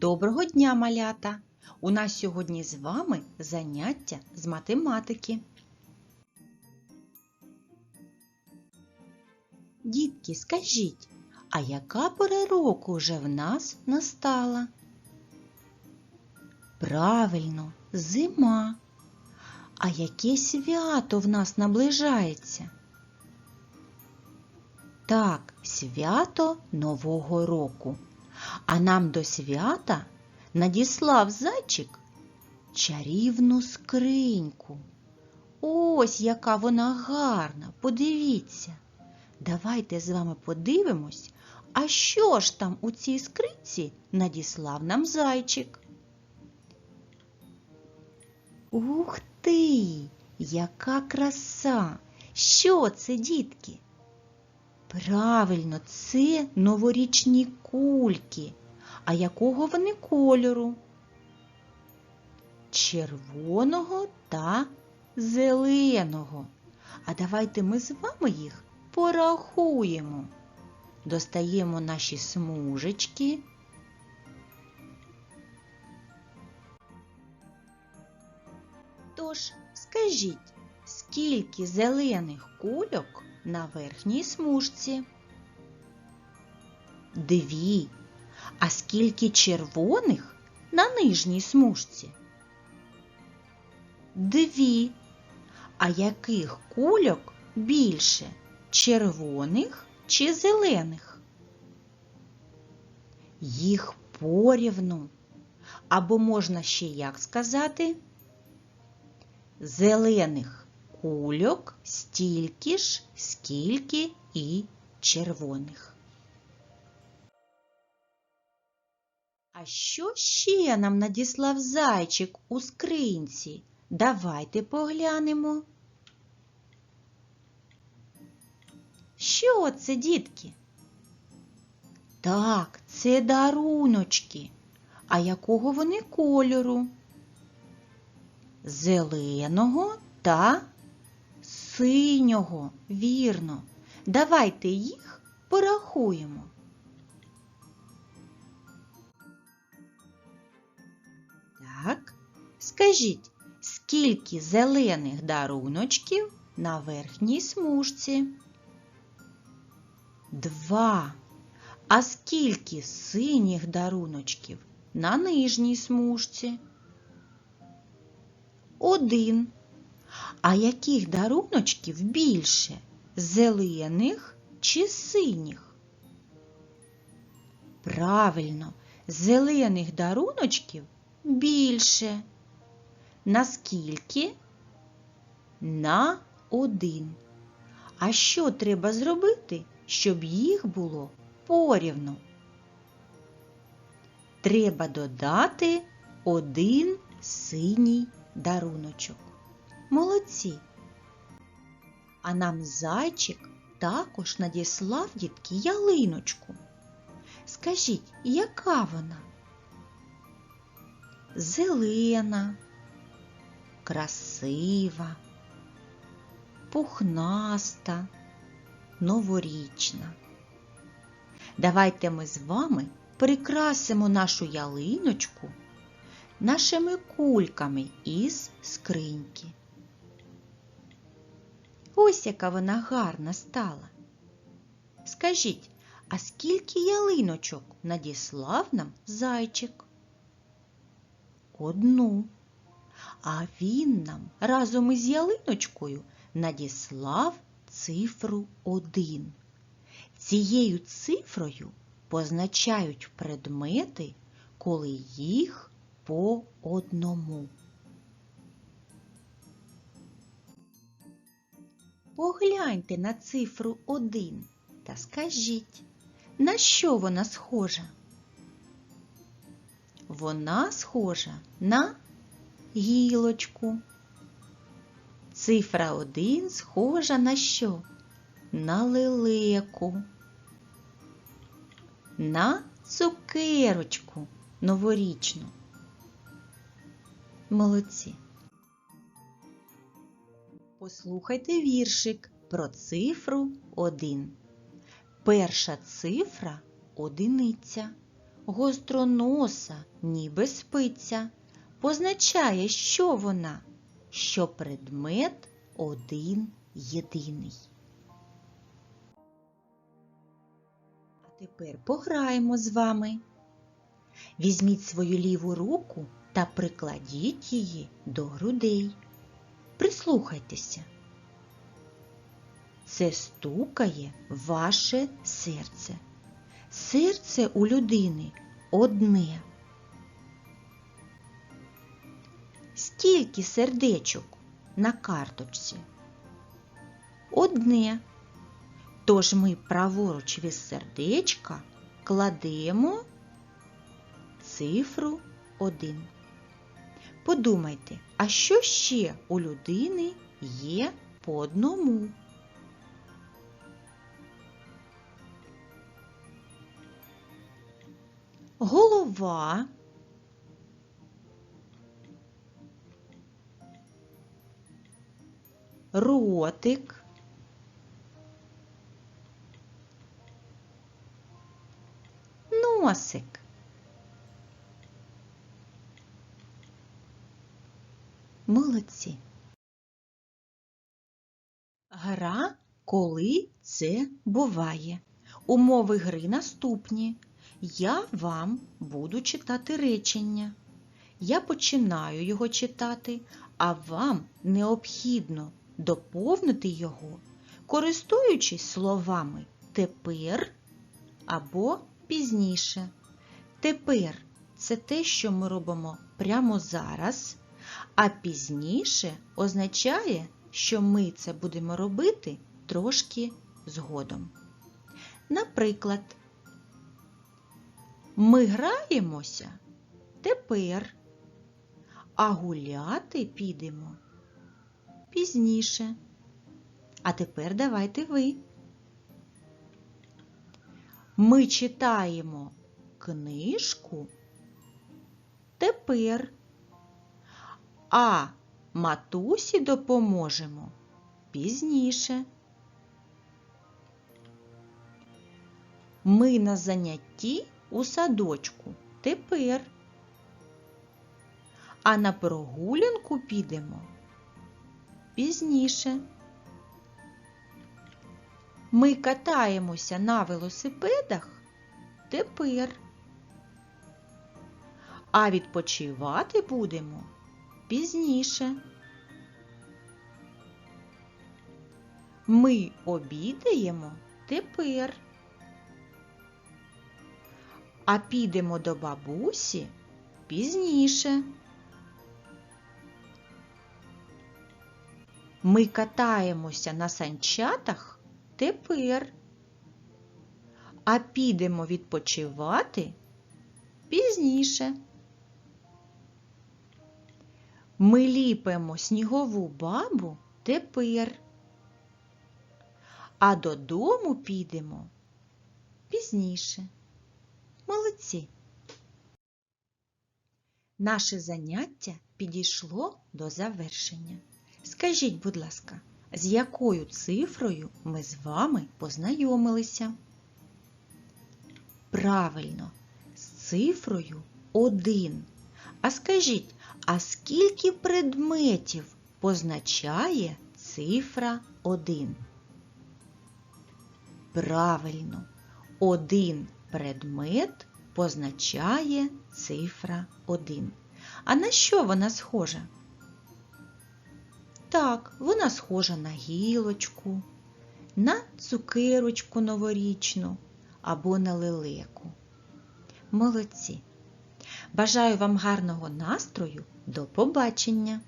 Доброго дня, малята! У нас сьогодні з вами заняття з математики. Дітки, скажіть, а яка пора року вже в нас настала? Правильно, зима. А яке свято в нас наближається? Так, свято Нового року. А нам до свята надіслав зайчик чарівну скриньку. Ось яка вона гарна, подивіться. Давайте з вами подивимось, а що ж там у цій скринці надіслав нам зайчик. Ух ти, яка краса! Що це, дітки? Правильно, це новорічні кульки. А якого вони кольору? Червоного та зеленого. А давайте ми з вами їх порахуємо. Достаємо наші смужечки. Тож, скажіть, скільки зелених кульок на верхній смужці? Дві. А скільки червоних на нижній смужці? Дві. А яких кульок більше? Червоних чи зелених? Їх порівну. Або можна ще як сказати? Зелених кульок стільки ж, скільки і червоних. А що ще нам надіслав зайчик у скринці? Давайте поглянемо. Що це, дітки? Так, це даруночки. А якого вони кольору? Зеленого та синього, вірно. Давайте їх порахуємо. Так, скажіть, скільки зелених даруночків на верхній смужці? Два. А скільки синіх даруночків на нижній смужці? Один. А яких даруночків більше? Зелених чи синіх? Правильно, зелених даруночків більше. Наскільки? На один. А що треба зробити, щоб їх було порівну? Треба додати один синій даруночок. Молодці. А нам зайчик також надіслав дітки ялиночку. Скажіть, яка вона? Зелена, красива, пухнаста, новорічна. Давайте ми з вами прикрасимо нашу ялиночку нашими кульками із скриньки. Ось яка вона гарна стала. Скажіть, а скільки ялиночок надіслав нам зайчик? Одну. А він нам разом із ялиночкою надіслав цифру один. Цією цифрою позначають предмети, коли їх по одному. Погляньте на цифру 1 та скажіть, на що вона схожа? Вона схожа на гілочку. Цифра 1 схожа на що? На лелеку, на цукерочку новорічну. Молодці. Послухайте віршик про цифру 1. Перша цифра одиниця. гостроноса, ніби спиця, позначає, що вона, що предмет один єдиний. А тепер пограємо з вами. Візьміть свою ліву руку та прикладіть її до грудей. Прислухайтеся. Це стукає ваше серце. Серце у людини одне. Скільки сердечок на карточці? Одне. Тож ми праворуч від сердечка кладемо цифру 1. Подумайте, а що ще у людини є по одному? Голова, ротик, носик. Молодці. Гра, коли це буває. Умови гри наступні. Я вам буду читати речення. Я починаю його читати, а вам необхідно доповнити його, користуючись словами тепер або пізніше. Тепер це те, що ми робимо прямо зараз, а пізніше означає, що ми це будемо робити трошки згодом. Наприклад, ми граємося тепер, а гуляти підемо пізніше. А тепер давайте ви. Ми читаємо книжку тепер, а матусі допоможемо пізніше. Ми на занятті у садочку тепер, а на прогулянку підемо пізніше. Ми катаємося на велосипедах тепер, а відпочивати будемо пізніше. Ми обідаємо тепер. А підемо до бабусі пізніше. Ми катаємося на санчатах тепер. А підемо відпочивати пізніше. Ми ліпимо снігову бабу тепер. А додому підемо пізніше. Молодці. Наше заняття підійшло до завершення. Скажіть, будь ласка, з якою цифрою ми з вами познайомилися? Правильно, з цифрою 1. А скажіть, а скільки предметів позначає цифра 1? Правильно, один предмет позначає цифра 1. А на що вона схожа? Так, вона схожа на гілочку, на цукерочку новорічну або на лелеку. Молодці! Бажаю вам гарного настрою. До побачення!